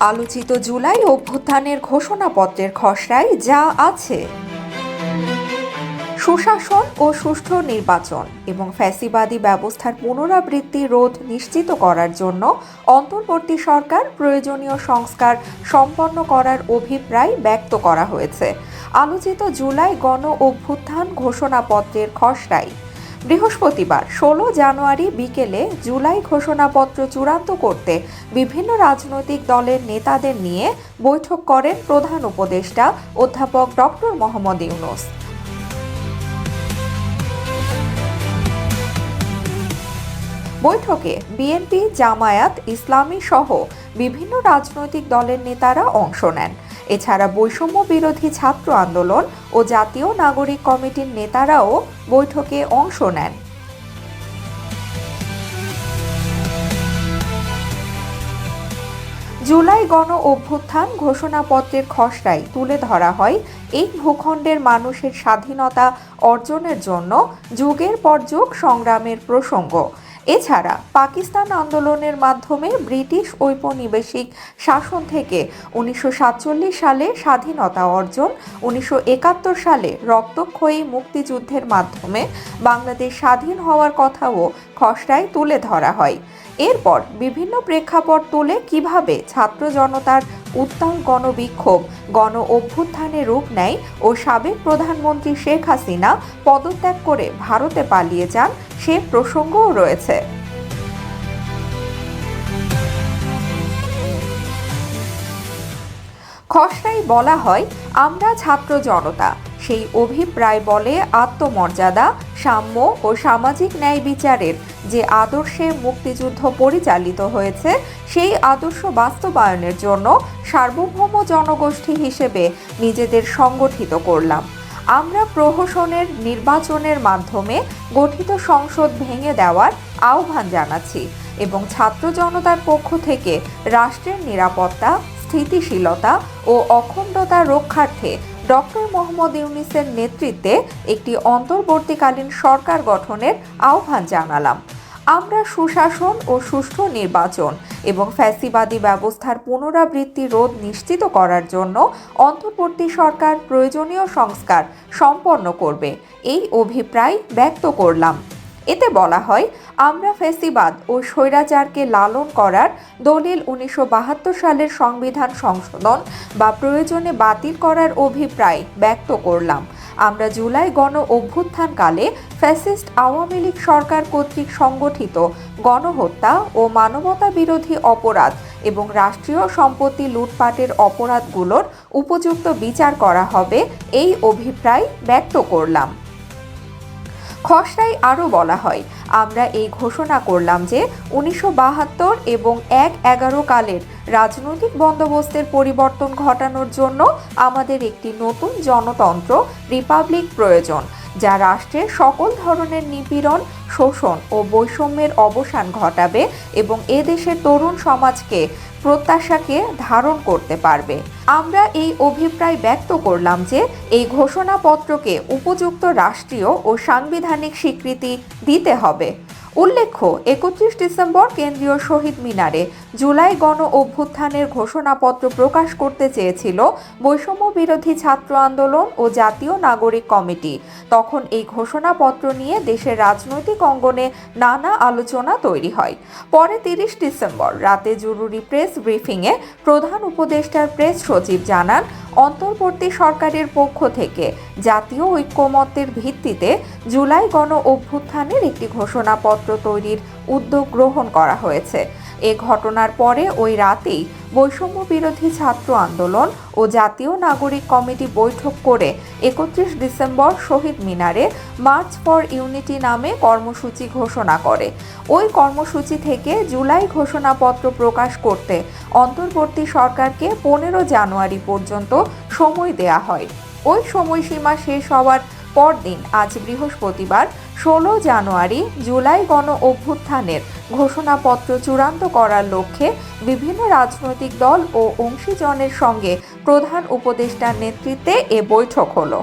আলোচিত জুলাই অভ্যুত্থানের ঘোষণাপত্রের খসড়ায় যা আছে। সুশাসন ও সুষ্ঠু নির্বাচন এবং ফ্যাসিবাদী ব্যবস্থার পুনরাবৃত্তি রোধ নিশ্চিত করার জন্য অন্তর্বর্তী সরকার প্রয়োজনীয় সংস্কার সম্পন্ন করার অভিপ্রায় ব্যক্ত করা হয়েছে। আলোচিত জুলাই গণ অভ্যুত্থান ঘোষণাপত্রের খসড়ায় বৃহস্পতিবার, ষোলো জানুয়ারি বিকেলে জুলাই ঘোষণাপত্র চূড়ান্ত করতে বিভিন্ন রাজনৈতিক দলের নেতাদের নিয়ে বৈঠক করেন প্রধান উপদেষ্টা অধ্যাপক ডক্টর মোহাম্মদ ইউনুস। বৈঠকে বিএনপি, জামায়াত, ইসলামী সহ বিভিন্ন রাজনৈতিক দলের নেতারা অংশ নেন। এছাড়া বৈষম্য বিরোধী ছাত্র আন্দোলন ও জাতীয় নাগরিক কমিটির নেতারাও বৈঠকে অংশ নেন। জুলাই গণ অভ্যুত্থান ঘোষণাপত্রের খসড়ায় তুলে ধরা হয় এই ভূখণ্ডের মানুষের স্বাধীনতা অর্জনের জন্য যুগের পর যুগ সংগ্রামের প্রসঙ্গ। এছাড়া পাকিস্তান আন্দোলনের মাধ্যমে ব্রিটিশ ঔপনিবেশিক শাসন থেকে উনিশশো সাতচল্লিশ সালে স্বাধীনতা অর্জন, উনিশশো একাত্তর সালে রক্তক্ষয়ী মুক্তিযুদ্ধের মাধ্যমে বাংলাদেশ স্বাধীন হওয়ার কথাও খসড়ায় তুলে ধরা হয়। এরপর বিভিন্ন প্রেক্ষাপট তুলে কীভাবে ছাত্র জনতার উত্তাল গণবিক্ষোভ, গণ অভ্যুত্থানে রূপ নেয় ও সাবেক প্রধানমন্ত্রী শেখ হাসিনা পদত্যাগ করে ভারতে পালিয়ে যান সে প্রসঙ্গও রয়েছে। খসড়ায় বলা হয়, আমরা ছাত্র জনতা, সেই অভিপ্রায় বলে আত্মমর্যাদা, সাম্য ও সামাজিক ন্যায় বিচারের যে আদর্শে মুক্তিযুদ্ধ পরিচালিত হয়েছে, সেই আদর্শ বাস্তবায়নের জন্য সার্বভৌম জনগোষ্ঠী হিসেবে নিজেদের সংগঠিত করলাম। আমরা প্রহসনের নির্বাচনের মাধ্যমে গঠিত সংসদ ভেঙে দেওয়ার আহ্বান জানাচ্ছি এবং ছাত্র জনতার পক্ষ থেকে রাষ্ট্রের নিরাপত্তা, স্থিতিশীলতা ও অখণ্ডতা রক্ষার্থে ডক্টর মোহাম্মদ ইউনিসের নেতৃত্বে একটি অন্তর্বর্তীকালীন সরকার গঠনের আহ্বান জানালাম। আমরা সুশাসন ও সুষ্ঠু নির্বাচন এবং ফ্যাসিবাদী ব্যবস্থার পুনরাবৃত্তি রোধ নিশ্চিত করার জন্য অন্তর্বর্তী সরকার প্রয়োজনীয় সংস্কার সম্পন্ন করবে। এই অভিপ্রায় ব্যক্ত করলাম। এতে বলা হয়, আমরা ফেসিবাদ ও স্বৈরাচারকে লালন করার দলিল উনিশশো বাহাত্তর সালের সংবিধান সংশোধন বা প্রয়োজনে বাতিল করার অভিপ্রায় ব্যক্ত করলাম। আমরা জুলাই গণ অভ্যুত্থানকালে ফ্যাসিস্ট আওয়ামী লীগ সরকার কর্তৃক সংগঠিত গণহত্যা ও মানবতা বিরোধী অপরাধ এবং রাষ্ট্রীয় সম্পত্তি লুটপাটের অপরাধগুলোর উপযুক্ত বিচার করা হবে, এই অভিপ্রায় ব্যক্ত করলাম। খসড়ায় আরও বলা হয়, আমরা এই ঘোষণা করলাম যে উনিশশো বাহাত্তর এবং এক এগারো কালের রাজনৈতিক বন্দোবস্তের পরিবর্তন ঘটানোর জন্য আমাদের একটি নতুন জনতন্ত্র, রিপাবলিক প্রয়োজন, যা রাষ্ট্রের সকল ধরনের নিপীড়ন, শোষণ ও বৈষম্যের অবসান ঘটাবে এবং এদেশের তরুণ সমাজকে প্রত্যাশাকে ধারণ করতে পারবে। আমরা এই অভিপ্রায় ব্যক্ত করলাম যে এই ঘোষণাপত্রকে উপযুক্ত রাষ্ট্রীয় ও সাংবিধানিক স্বীকৃতি দিতে হবে। উল্লেখ্য, একত্রিশ ডিসেম্বর কেন্দ্রীয় শহীদ মিনারে জুলাই গণ অভ্যুত্থানের ঘোষণাপত্র প্রকাশ করতে চেয়েছিল বৈষম্য বিরোধী ছাত্র আন্দোলন ও জাতীয় নাগরিক কমিটি। তখন এই ঘোষণাপত্র নিয়ে দেশের রাজনৈতিক অঙ্গনে নানা আলোচনা তৈরি হয়। পরে তিরিশ ডিসেম্বর রাতে জরুরি প্রেস ব্রিফিংয়ে প্রধান উপদেষ্টার প্রেস সচিব জানান, অন্তর্বর্তী সরকারের পক্ষ থেকে জাতীয় ঐক্যমত্যের ভিত্তিতে জুলাই গণ অভ্যুত্থানের একটি ঘোষণাপত্র তৈরির উদ্যোগ গ্রহণ করা হয়েছে। এ ঘটনার পরে ওই রাতেই বৈষম্য বিরোধী ছাত্র আন্দোলন ও জাতীয় নাগরিক কমিটি বৈঠক করে একত্রিশ ডিসেম্বর শহীদ মিনারে মার্চ ফর ইউনিটি নামে কর্মসূচি ঘোষণা করে। ওই কর্মসূচি থেকে জুলাই ঘোষণাপত্র প্রকাশ করতে অন্তর্বর্তী সরকারকে পনেরো জানুয়ারি পর্যন্ত সময় দেয়া হয়। ওই সময়সীমা শেষ হওয়ার পরদিন, আজ বৃহস্পতিবার ষোলো জানুয়ারি জুলাই গণ অভ্যুত্থানের ঘোষণাপত্র চূড়ান্ত করার লক্ষ্যে বিভিন্ন রাজনৈতিক দল ও অংশীজনের সঙ্গে প্রধান উপদেষ্টার নেতৃত্বে এ বৈঠক হলো।